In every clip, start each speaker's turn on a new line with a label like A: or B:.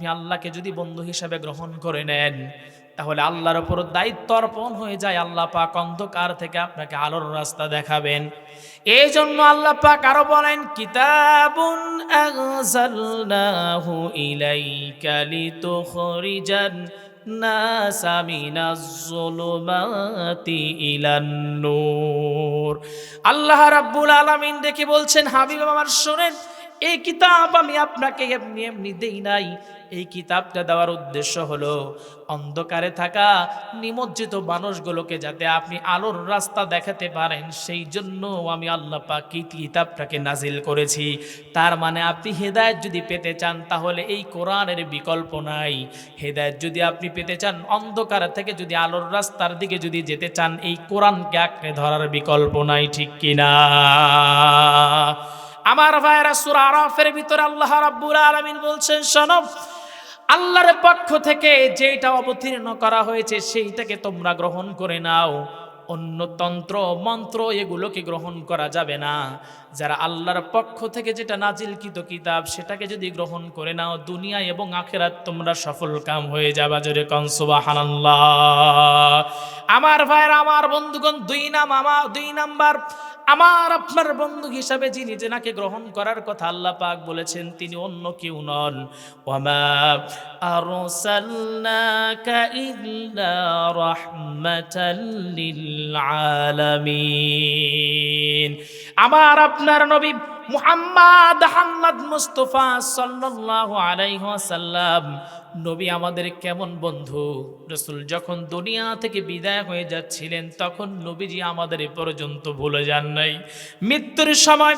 A: আপনি আল্লাহকে যদি বন্ধু হিসাবে গ্রহণ করে নেন, তাহলে আল্লাহর উপর দায়িত্ব অর্পণ হয়ে যায়। আল্লাহ পাক অন্ধকার থেকে আপনাকে আলোর রাস্তা দেখাবেন। এই জন্য আল্লাহ পাক আরও বলেন, কিতাবুন আনজালনাহু ইলাইকা লিতুখরিজান নাসা মিনাজ যুলুমাতি ইলান নূর। আল্লাহ রাব্বুল আলামিন দেখে বলছেন, হাবিব আমার শোনেন, এই কিতাব আমি আপনাকে এমনি এমনি দেই নাই। এই কিতাবটা দেওয়ার উদ্দেশ্য হলো, অন্ধকারে থাকা নিমজ্জিত মানুষগুলোকে যাতে আপনি আলোর রাস্তা দেখাতে পারেন, সেই জন্য আমি আল্লাহ পাক কিতাবটাকে নাজিল করেছি। তার মানে আপনি হেদায়েত যদি পেতে চান, তাহলে এই কোরআনের বিকল্প নাই। হেদায়েত যদি আপনি পেতে চান, অন্ধকার থেকে যদি আলোর রাস্তার দিকে যদি যেতে চান, এই কোরআনকে আঁকড়ে ধরার বিকল্প নাই, ঠিক কিনা আমার ভাইরা সুরা আরফের ভিতরে আল্লাহ রাব্বুল আলামিন বলছেন, শোনো আল্লাহর পক্ষ থেকে যেটা অবতীর্ণ করা হয়েছে, সেইটাকে তোমরা গ্রহণ করে নাও। অন্য তন্ত্র, মন্ত্র এগুলোকে গ্রহণ করা যাবে না। যারা আল্লাহর পক্ষ থেকে যেটা নাজিলকৃত কিতাব, সেটাকে যদি গ্রহণ করে নাও, দুনিয়া এবং আখেরাত তোমরা সফল কাম হয়ে যাবা জোরে কনসুবাহানাল্লাহ আমার ভাইরা আমার বন্ধুগণ, দুই নাম আমার দুই নাম্বার আমার আপনার বন্ধু হিসাবে যিনি যেনাকে গ্রহণ করার কথা আল্লাহ পাক বলেছেন, তিনি অন্য কেউ নন। আলামিন। আমার আপনার নবী মুহাম্মদ আহম্মদ মুস্তফা সাল্লাল্লাহু আলাইহি ওয়াসাল্লাম, নবী আমাদের কেমন বন্ধু? রসুল যখন দুনিয়া থেকে বিদায় হয়ে যাচ্ছিলেন, তখন নবীজি আমাদের পর্যন্ত ভুলে যান নাই। মৃত্যুর সময়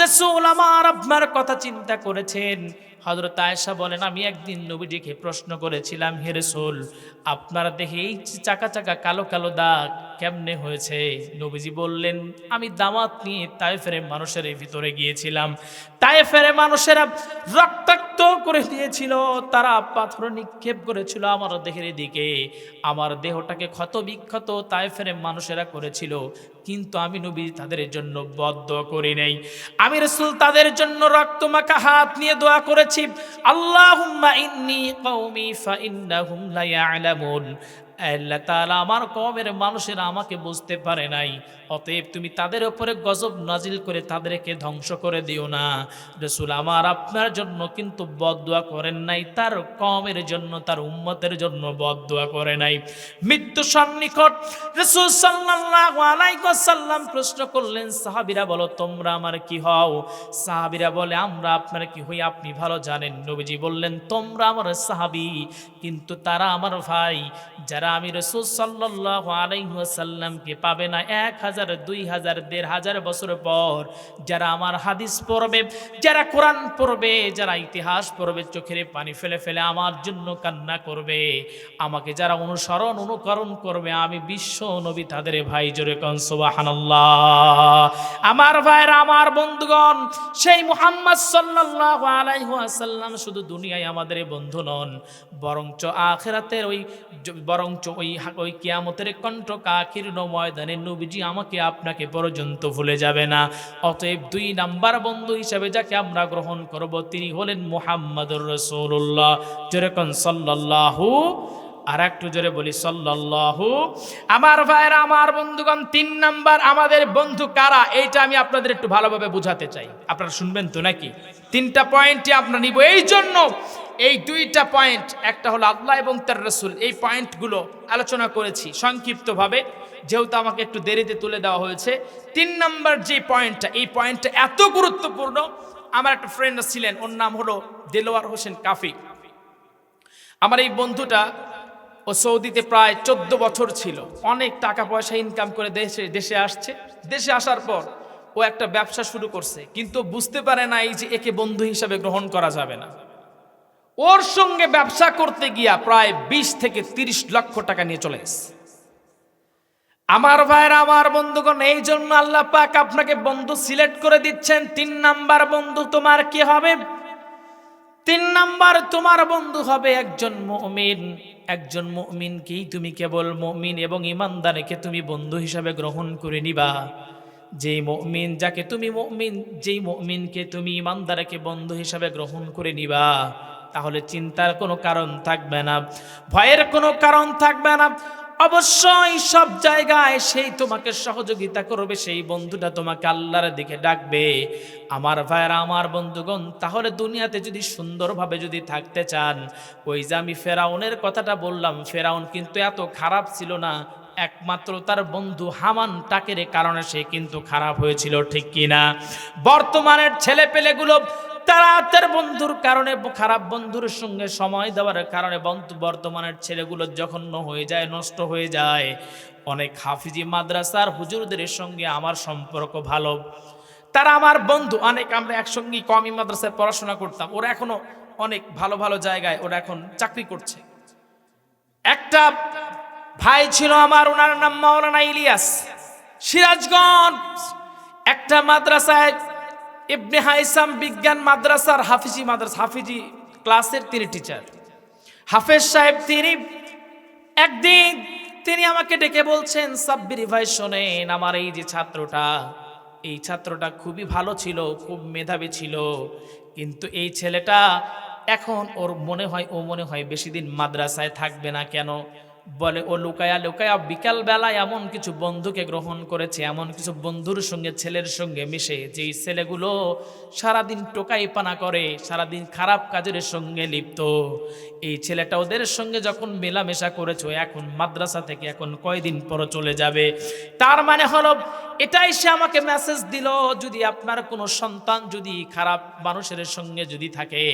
A: রসুল আমার আপনার কথা চিন্তা করেছেন হজরত আয়েশা বলেন, আমি একদিন নবীজিকে প্রশ্ন করেছিলাম, হে রসুল, আপনার দেখে এই চাকা চাকা কালো কালো দাগ কেমনে হয়েছে? নবীজি বললেন, আমি দামাত নিয়ে তাইফের মানুষের ভিতরে গিয়েছিলাম। তাইফের মানুষেরা রক্তাক্ত করে দিয়েছিল, তারা পাথর নিক্ষেপ করেছিল আমার দেহের দিকে। আমার দেহটাকে ক্ষত বিক্ষত তাইফের মানুষেরা করেছিল। কিন্তু আমি নবী তাদের জন্য বদ্ধ করি নাই। আমি রসুল তাদের জন্য রক্তমাখা হাত নিয়ে দোয়া করেছি। আল্লাহ আল্লাহ আমার কওমের মানুষেরা আমাকে বুঝতে পারে নাই। অতএব তুমি তাদের উপরে গজব নাজিল করে তাদেরকে ধ্বংস করে দিও না। রসুল আমার আপনার জন্য কিন্তু বদদোয়া করেন নাই, তার কমের জন্য, তার উম্মতের জন্য বদদোয়া করে নাই। মৃত্যু সন্নিকট রসুল ওয়াসাল্লাম প্রশ্ন করলেন, সাহাবীরা বলো, তোমরা আমার কি হও? সাহাবীরা বলে, আমরা আপনার কি হই, আপনি ভালো জানেন। নবীজি বললেন, তোমরা আমার সাহাবী, কিন্তু তারা আমার ভাই। যারা আমি রসুল সাল্লাল্লাহু আলাইহি ওয়াসাল্লামকে পাবে না এক হাজার, দুই হাজার, দেড় হাজার বছর পর যারা আমার হাদিস পড়বে, যারা কোরআন পড়বে, যারা ইতিহাস পড়বে, চোখের পানি ফেলে ফেলে আমার জন্য কান্না করবে, আমাকে যারা অনুসরণ, অনুকরণ করবে, আমি বিশ্ব নবী তাদের ভাই জোরে কন আমার ভাইরা, আমার বন্ধুগণ, সেই মুহাম্মদ সাল্লাল্লাহু আলাইহি ওয়াসাল্লাম শুধু দুনিয়ায় আমাদের বন্ধু নন, বরঞ্চ আখেরাতের ওই বরঞ্চ ওই ওই কিয়ামতের কণ্ঠ কাকির্ণ ময়দানে নবীজি আমাকে আপনাকে পর্যন্ত ভুলে যাবে না। অতএব দুই নাম্বার বন্ধু হিসাবে যাকে আমরা গ্রহণ করব, তিনি হলেন মুহাম্মদুর রসুল্লাহ যেরকম সাল্লাল্লাহু আর একটু জোরে বলি, সাল্লাল্লাহু। আমার ভাইরা আমার বন্ধুগণ, তিন নাম্বার আমাদের বন্ধু কারা? এইটা আমি আপনাদের একটু ভালোভাবে বুঝাতে চাই। আপনারা শুনবেন তো নাকি? তিনটা পয়েন্টই আপনারা নিব। এই জন্য এই দুইটা পয়েন্ট একটা হলো আল্লাহ এবং তার রসুল, এই পয়েন্টগুলো আলোচনা করেছি সংক্ষিপ্তভাবে, যেহেতু আমাকে একটু দেরিতে তুলে দেওয়া হয়েছে। তিন নম্বর যে পয়েন্টটা এই পয়েন্টটা এত গুরুত্বপূর্ণ, আমার একটা ফ্রেন্ড ছিলেন, ওর নাম হলো দেলোয়ার হোসেন কাফি। আমার এই বন্ধুটা, ও সৌদিতে প্রায় চোদ্দ বছর ছিল। অনেক টাকা পয়সা ইনকাম করে দেশে দেশে আসছে। দেশে আসার পর ও একটা ব্যবসা শুরু করছে, কিন্তু বুঝতে পারে না এই যে একে বন্ধু হিসাবে গ্রহণ করা যাবে না। ওর সঙ্গে ব্যবসা করতে গিয়া প্রায় বিশ থেকে তিরিশ লক্ষ টাকা নিয়ে চলে এসছে আমার ভাইয়ের, আমার বন্ধুগণ, এই জন্য আল্লাহ পাক আপনাকে বন্ধু সিলেক্ট করে দিচ্ছেন। তিন নাম্বার বন্ধু তোমার কি হবে? তিন নাম্বার তোমার বন্ধু হবে একজন মমিন। একজন মুমিনকেই তুমি কেবল মমিন এবং ইমানদারকে তুমি বন্ধু হিসাবে গ্রহণ করে নিবা। যেই মমিন যাকে তুমি মমিন, যেই মমিনকে তুমি ইমানদারকে বন্ধু হিসাবে গ্রহণ করে নিবা। তাহলে চিন্তার কোনো কারণ থাকবে না, ভয়ের কোনো কারণ থাকবে না। অবশ্যই সব জায়গায় সেই তোমাকে সহযোগিতা করবে, সেই বন্ধুটা তোমাকে আল্লাহর দিকে ডাকবে। আমার ভাইয়েরা, আমার বন্ধুগণ, তাহলে দুনিয়াতে যদি সুন্দরভাবে যদি থাকতে চান, ওই যে আমি ফেরাউনের কথাটা বললাম, ফেরাউন কিন্তু এত খারাপ ছিল না, একমাত্র তার বন্ধু হামান টাকের কারণে সে কিন্তু খারাপ হয়েছিল, ঠিক কিনা? বর্তমানের ছেলে পেলেগুলো তারা তার বন্ধুর কারণে, খারাপ বন্ধুর সঙ্গে সময় দেওয়ার কারণে বন্ধু, বর্তমানের ছেলেগুলো জঘন্য হয়ে যায়, নষ্ট হয়ে যায়। অনেক হাফিজি মাদ্রাসার হুজুরদের সঙ্গে আমার সম্পর্ক ভালো। তারা আমার বন্ধু, অনেক আমরা একসঙ্গে কমি মাদ্রাসায় পড়াশোনা করতাম। ওরা এখনও অনেক ভালো ভালো জায়গায় ওরা এখন চাকরি করছে। একটা ভাই ছিল আমার, ওনার নাম মাওলানা ইলিয়াস। সিরাজগঞ্জ। একটা মাদ্রাসায় ইবনে হাইসাম বিজ্ঞান মাদ্রাসার হাফিজি মাদ্রাসা, হাফিজি ক্লাসের তিনি টিচার হাফেজ সাহেব তিনি, একদিন তিনি আমাকে ডেকে বলছেন, সাব্বিরি ভাই, শোনেন, আমার এই যে ছাত্রটা, এই ছাত্রটা খুবই ভালো ছিল, খুব মেধাবী ছিল, কিন্তু এই ছেলেটা এখন ওর মনে হয়, ও মনে হয় বেশি দিন মাদ্রাসায় থাকবে না কেন? বলে, ও লুকায়া লুকায়া বিকাল বেলায় এমন কিছু বন্ধুকে গ্রহণ করেছে, এমন কিছু বন্ধুর সঙ্গে, ছেলের সঙ্গে মিশে, যেই ছেলেগুলো সারাদিন টোকাই পানা করে, সারাদিন খারাপ কাজের সঙ্গে লিপ্ত। এই ছেলেটা ওদের সঙ্গে যখন মেলামেশা করেছ, এখন মাদ্রাসা থেকে এখন কয়দিন পর চলে যাবে? তার মানে হলো এটাই সে আমাকে মেসেজ দিল, যদি আপনার কোনো সন্তান যদি খারাপ মানুষের সঙ্গে যদি থাকে,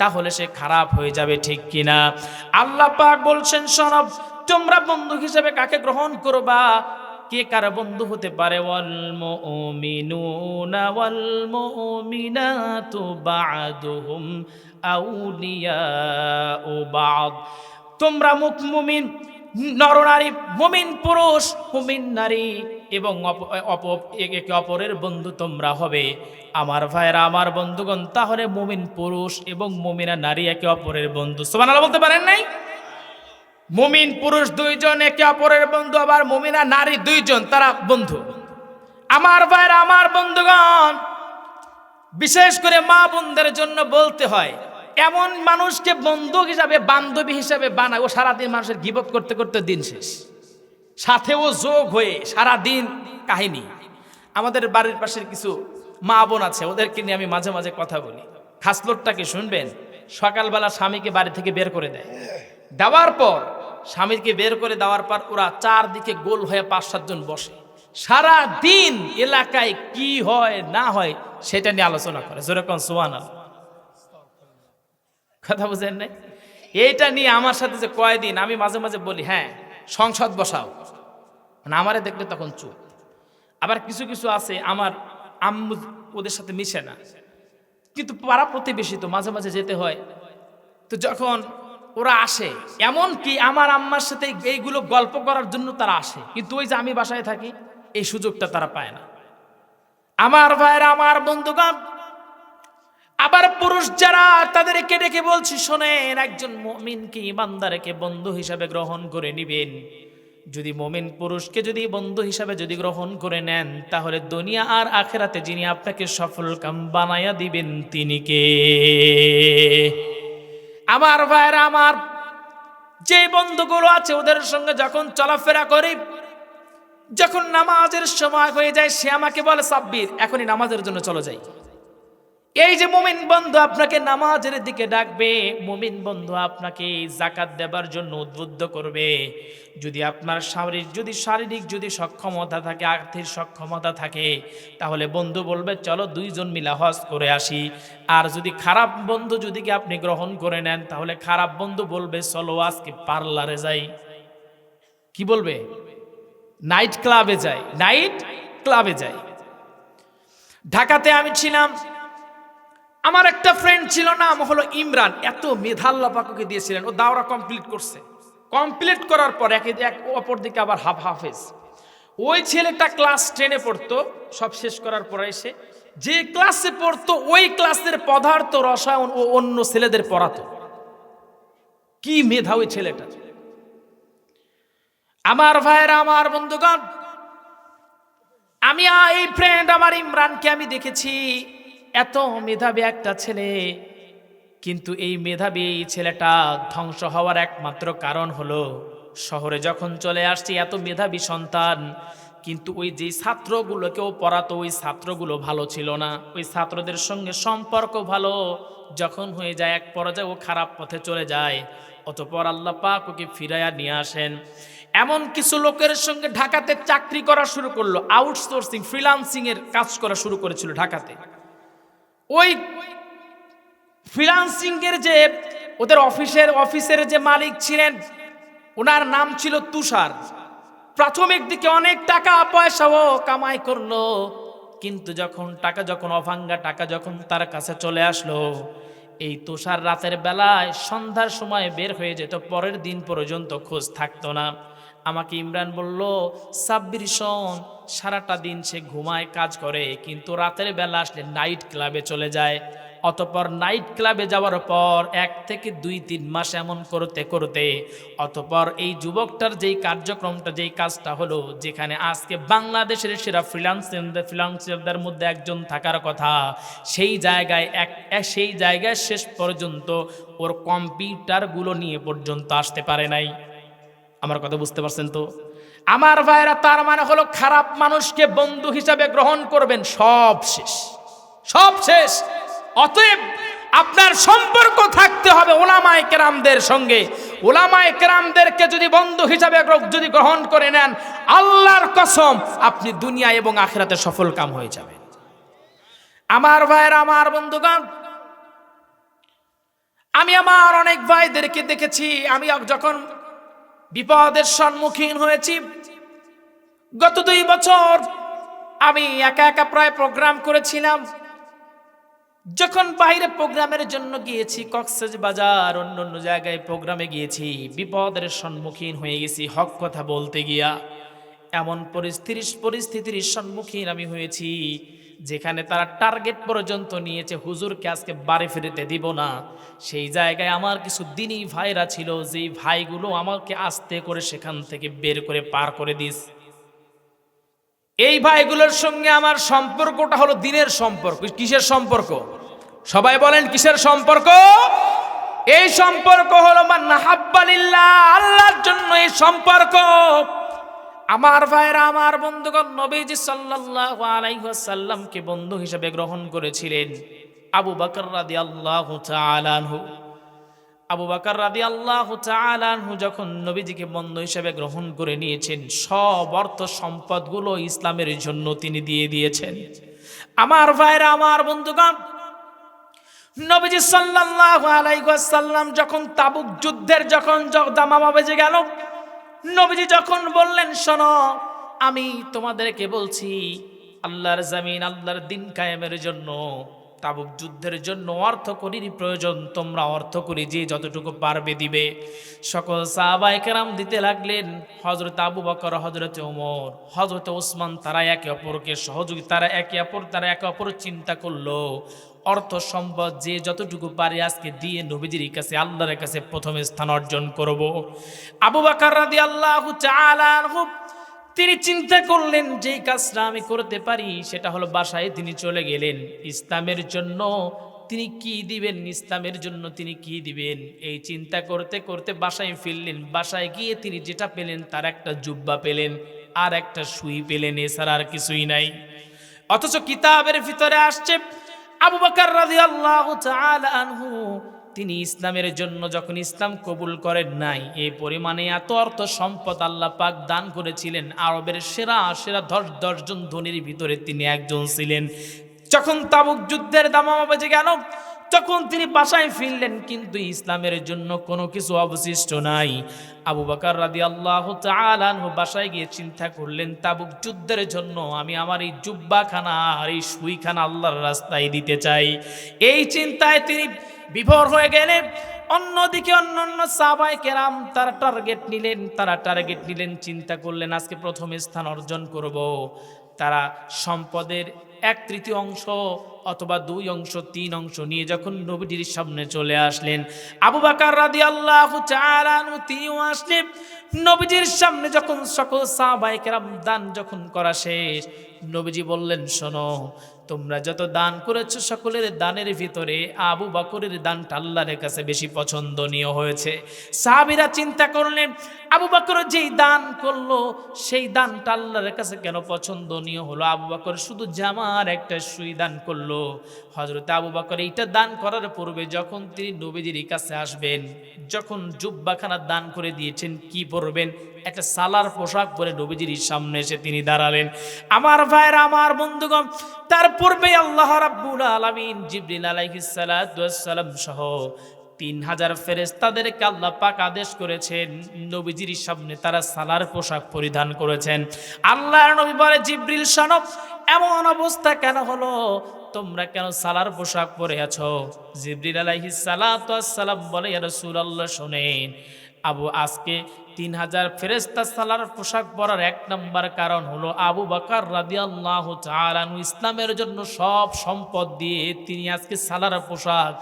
A: তাহলে সে খারাপ হয়ে যাবে ঠিক কিনা? আল্লাহ পাক বলছেন সনব তোমরা বন্ধু হিসেবে কাকে গ্রহণ করবা? কে কার বন্ধু হতে পারে? তোমরা মুখ মুমিন নরনারী, মুমিন পুরুষ, মুমিন নারী এবং একে অপরের বন্ধু তোমরা হবে। আমার ভাইরা আমার বন্ধুগণ, তাহলে মুমিন পুরুষ এবং মুমিনা নারী একে অপরের বন্ধু। সোমানালা বলতে পারেন নাই? মুমিন পুরুষ দুইজন, একে অপরের বন্ধু, আবার মুমিনা নারী দুইজন, তারা বন্ধু। আমার ভাইরা আমার বন্ধুগণ, বিশেষ করে মা বোনদের জন্য বলতে হয় এমন মানুষকে বন্ধু হিসাবে, বান্ধবী হিসাবে বানায়। ও সারাদিন মানুষের গিবত করতে করতে দিন শেষ। সাথেও যোগ হয়ে সারা দিন কাহিনী। আমাদের বাড়ির পাশের কিছু মা বোন আছে, ওদেরকে নিয়ে আমি মাঝে মাঝে কথা বলি। খাসলোটটাকে শুনবেন? সকালবেলা স্বামীকে বাড়ি থেকে বের করে দেয়। দেওয়ার পর স্বামীকে বের করে দেওয়ার পর ওরা চারদিকে গোল হয়ে পাঁচ সাতজন বসে। সারা দিন এলাকায় কি হয়, না হয়, সেটা নিয়ে আলোচনা করে। যেরকম সোহান সোয়ান কথা বুঝেন নাই? এইটা নিয়ে আমার সাথে যে কয়দিন আমি মাঝে মাঝে বলি হ্যাঁ সংসদ বসাও। মানে আমারে দেখলে তখন চুপ। আবার কিছু কিছু আছে আমার আম্মু ওদের সাথে মিশে না। কিন্তু পাড়া প্রতিবেশী তো মাঝে মাঝে যেতে হয়। তো যখন ওরা আসে এমন কি আমার আম্মার সাথে এইগুলো গল্প করার জন্য তারা আসে। কিন্তু ওই যে আমি বাসায় থাকি, এই সুযোগটা তারা পায় না। আমার ভাইরা আমার বন্ধুগণ আবার পুরুষ যারা, তাদেরকে ডেকে বলছি, শোনেন, একজন মমিনকে ইমানদারকে বন্ধু হিসাবে গ্রহণ করে নিবেন? যদি মমিন পুরুষকে যদি বন্ধু হিসাবে যদি গ্রহণ করে নেন, তাহলে দুনিয়া আর আখেরাতে যিনি আপনাকে সফল কাম বানায়া দিবেন, তিনি কে? আমার ভাইরা, আমার যে বন্ধুগুলো আছে, ওদের সঙ্গে যখন চলাফেরা করি, যখন নামাজের সময় হয়ে যায়, সে আমাকে বলে, সাব্বির, এখনই নামাজের জন্য চলে যাই। এই যে মুমিন বন্ধু আপনাকে নামাজের দিকে ডাকবে, মুমিন বন্ধু আপনাকে জাকাত দেবার জন্য উদ্বুদ্ধ করবে। যদি আপনার শারীরিক, যদি শারীরিক যদি সক্ষমতা থাকে, আর্থিক সক্ষমতা থাকে, তাহলে বন্ধু বলবে, চলো দুইজন মিলা হজ করে আসি। আর যদি খারাপ বন্ধু যদি কি আপনি গ্রহণ করে নেন, তাহলে খারাপ বন্ধু বলবে, চলো আজকে পার্লারে যাই। কি বলবে? নাইট ক্লাবে যাই। নাইট ক্লাবে যাই। ঢাকাতে আমি ছিলাম। আমার একটা ফ্রেন্ড ছিল নাম হলো ইমরান। এত মেধাল্লা পাকুকে দিয়েছিলেন। ও দাওরা কমপ্লিট করছে। কমপ্লিট করার পর একে এক অপর দিকে আবার হাফ হাফেজ ওই ছেলেটা ক্লাস টেনে পড়তো। সব শেষ করার পরে এসে যে ক্লাসে পড়তো, ওই ক্লাসের পদার্থ, রসায়ন ও অন্য ছেলেদের পড়াতো। কি মেধা ওই ছেলেটা। আমার ভাইয়েরা, আমার বন্ধুগণ, আমি এই ফ্রেন্ড আমার ইমরানকে আমি দেখেছি। এত মেধাবী একটা ছেলে। কিন্তু এই মেধাবী এই ছেলেটা ধ্বংস হওয়ার একমাত্র কারণ হলো, শহরে যখন চলে আসছি এত মেধাবী সন্তান, কিন্তু ওই যে ছাত্রগুলোকেও পড়াতো, ওই ছাত্রগুলো ভালো ছিল না। ওই ছাত্রদের সঙ্গে সম্পর্ক ভালো, যখন হয়ে যায় এক পর্যায়ে ও খারাপ পথে চলে যায়, অতপর আল্লাহ পাক ওকে ফিরাইয়া নিয়ে আসেন। এমন কিছু লোকের সঙ্গে ঢাকাতে চাকরি করা শুরু করল, আউটসোর্সিং ফ্রিলান্সিং এর কাজ করা শুরু করেছিল ঢাকাতে। ওই ফ্রিলান্সিং এর যে, ওদের অফিসের অফিসের যে মালিক ছিলেন, ওনার নাম ছিল তুষার। প্রাথমিক দিকে অনেক টাকা, পয়সাও কামাই করল। কিন্তু যখন টাকা যখন অভাঙ্গা, টাকা যখন তার কাছে চলে আসলো, এই তুষার রাতের বেলায় সন্ধ্যার সময় বের হয়ে যেত, পরের দিন পর্যন্ত খোঁজ থাকতো না। আমাকে ইমরান বলল, সাব্বির শোন, সারাটা দিন সে ঘুমায়, কাজ করে, কিন্তু রাতের বেলা আসলে নাইট ক্লাবে চলে যায়। অতপর নাইট ক্লাবে যাওয়ার পর এক থেকে দুই, তিন মাস এমন করতে করতে, অতপর এই যুবকটার যেই কার্যক্রমটা, যেই কাজটা হলো, যেখানে আজকে বাংলাদেশের সেরা ফ্রিলান্সারদের ফ্রিলান্সারদের মধ্যে একজন থাকার কথা, সেই জায়গায় এক- সেই জায়গায় শেষ পর্যন্ত ওর কম্পিউটারগুলো নিয়ে পর্যন্ত আসতে পারে নাই। আমার কথা বুঝতে পারছেন তো? আমার ভাইরা তার মানে হলো খারাপ মানুষকে বন্ধু হিসাবে গ্রহণ করবেন, সব শেষ। সব শেষ। অতএব আপনার সম্পর্ক থাকতে হবে ওলামায় কেরামদের সঙ্গে। ওলামায় কেরামদেরকে যদি বন্ধু হিসাবে যদি গ্রহণ করে নেন, আল্লাহর কসম আপনি দুনিয়া এবং আখেরাতে সফল কাম হয়ে যাবেন। আমার ভাইয়ের আমার বন্ধুগণ, আমি আমার অনেক ভাইদেরকে দেখেছি, আমি যখন বিপদের সম্মুখীন হয়েছি। গত দুই বছর আমি একা একা প্রায় প্রোগ্রাম করেছিলাম। যখন বাইরে প্রোগ্রামের জন্য গিয়েছি, কক্সেস বাজার, অন্য অন্য জায়গায় প্রোগ্রামে গিয়েছি, বিপদের সম্মুখীন হয়ে গেছি, হক কথা বলতে গিয়া। এমন পরিস্থিতির পরিস্থিতির সম্মুখীন আমি হয়েছি। যেখানে তারা টার্গেট পর্যন্ত নিয়েছে, হুজুরকে আজকে বাড়ি ফিরতে দিব না। সেই জায়গায় আমার কিছু দিনই ভাইরা ছিল, যেই ভাইগুলো আমাকে আস্তে করে সেখান থেকে বের করে পার করে দিস। এই ভাইগুলোর সঙ্গে আমার সম্পর্কটা হলো দিনের সম্পর্ক। কিসের সম্পর্ক? সবাই বলেন কিসের সম্পর্ক? এই সম্পর্ক হলো মান আল্লাহর জন্য এই সম্পর্ক। আমার ভাইরা আমার বন্ধুগণ নবীজি সাল্লাল্লাহু আলাইহি ওয়াসাল্লামকে বন্ধু হিসেবে গ্রহণ করেছিলেন। আবু বকর রাদিয়াল্লাহু তাআলা আনহু। আবু বাকর রাদি আল্লাহ আনহু যখন নবীজিকে বন্ধু হিসেবে গ্রহণ করে নিয়েছেন, সব অর্থ সম্পদগুলো ইসলামের জন্য তিনি দিয়ে দিয়েছেন। আমার ভাইরা আমার বন্ধুগণ, নবীজি সাল্লাল্লাহু আলাইহি ওয়াসাল্লাম যখন তাবুক যুদ্ধের যখন জ- দামামা বেজে গেল নবীজি যখন বললেন শোনো আমি তোমাদেরকে বলছি আল্লাহর জামিন আল্লাহর দিন কায়েমের জন্য তাবুক যুদ্ধের জন্য অর্থ করির প্রয়োজন। তোমরা অর্থ করি যে যতটুকু পারবে দিবে। সকল সাহাবায়ে কেরাম দিতে লাগলেন হজরত আবু বকর হজরত ওমর হজরত ওসমান তারা একে অপরকে সহযোগী, তারা একে অপর, তারা একে অপর চিন্তা করল। অর্থ সম্পদ যে যতটুকু পারে আজকে দিয়ে নবীজির কাছে, আল্লাহর কাছে প্রথমে স্থান অর্জন করব। আবু বাকার রাদি আল্লাহ তিনি চিন্তা করলেন যেই কাজটা আমি করতে পারি, সেটা হলো বাসায় তিনি চলে গেলেন। ইসলামের জন্য তিনি কি দিবেন? ইসলামের জন্য তিনি কি দিবেন? এই চিন্তা করতে করতে বাসায় ফিরলেন। বাসায় গিয়ে তিনি যেটা পেলেন, তার একটা জুব্বা পেলেন, আর একটা সুই পেলেন, এছাড়া আর কিছুই নাই। অথচ কিতাবের ভিতরে আসছে, আবু বকর রাদিয়াল্লাহু তাআলা আনহু তিনি ইসলামের জন্য যখন ইসলাম কবুল করেন নাই, এ পরিমাণে এত অর্থ সম্পদ আল্লাহ পাক দান করেছিলেন, আরবের সেরা সেরা দশ দশজন ধনির ভিতরে তিনি একজন ছিলেন। যখন তাবুক যুদ্ধের দামামা বেজে গেল তখন তিনি বাসায় ফিরলেন, কিন্তু ইসলামের জন্য কোনো কিছু অবশিষ্ট নাই। আবু বাকার রাদি আল্লাহ বাসায় গিয়ে চিন্তা করলেন, তাবুক যুদ্ধের জন্য আমি আমার এই জুব্বাখানা আর এই সুইখানা আল্লাহর রাস্তায় দিতে চাই। এই চিন্তায় তিনি বিভোর হয়ে গেলেন। অন্যদিকে অন্য অন্য সাবাই কেরাম তারা টার্গেট নিলেন, তারা টার্গেট নিলেন, চিন্তা করলেন, আজকে প্রথম স্থান অর্জন করব। তারা সম্পদের এক তৃতীয় অংশ অথবা দুই অংশ, তিন অংশ নিয়ে যখন নবীজির সামনে চলে আসলেন, আবু বাকার রাদি আল্লাহ তিনিও আসলেন। নবীজির সামনে যখন সকল সাহাবাইকেরাম দান যখন করা শেষ, নবীজি বললেন, শোনো তোমরা যত দান করেছ সকলের দানের ভিতরে আবু বকরের দানটা আল্লাহর কাছে বেশি পছন্দনীয় হয়েছে। সাহাবিরা চিন্তা করলেন, আবু বকর যেই দান করল, সেই দানটা আল্লাহর কাছে কেন পছন্দনীয় হলো? আবু বকর শুধু জামার একটা সুই দান করল। হজরত আবু বকর এইটা দান করার পূর্বে যখন তিনি নবীজির কাছে আসবেন, যখন জুব্বাখানা দান করে দিয়েছেন, কি পরবেন? একটা সালার পোশাক পরে নবীজির সামনে এসে তিনি দাঁড়ালেন। আমার ভাইয়ের, আমার বন্ধুগণ, তার পূর্বে আল্লাহ রাব্বুল আলামিন জিবরিল আলাইহিস সালাম সহ তিন হাজার ফেরেস্তাদেরকে আল্লাহ পাক আদেশ করেছেন, নবীজির সামনে তারা সালার পোশাক পরিধান করেছেন। আল্লাহ নবী বলে, জিব্রিল সনব এমন অবস্থা কেন হলো? তোমরা কেন সালার পোশাক পরে আছো? জিব্রিল আলাইহিস সালাম বলে, ইয়া রাসূলুল্লাহ, শোনেন, আবু, আজকে তিন হাজার ফেরেস্তা সালার পোশাক পরার এক নম্বর কারণ হলো আবু বাকার রাদিয়াল্লাহ তাআলাহু ইসলামের জন্য সব সম্পদ দিয়ে তিনি আজকে সালার পোশাক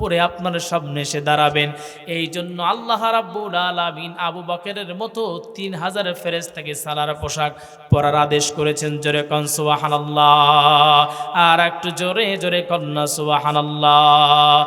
A: পরে আপনার সামনে এসে দাঁড়াবেন। এই জন্য আল্লাহ রাব্বুল আলামিন আবু বকরের মতো তিন হাজার ফেরেস্তাকে সালার পোশাক পরার আদেশ করেছেন। জোরে কন সুবহানাল্লাহ। আর একটু জোরে জোরে কন্যা সুবহানাল্লাহ।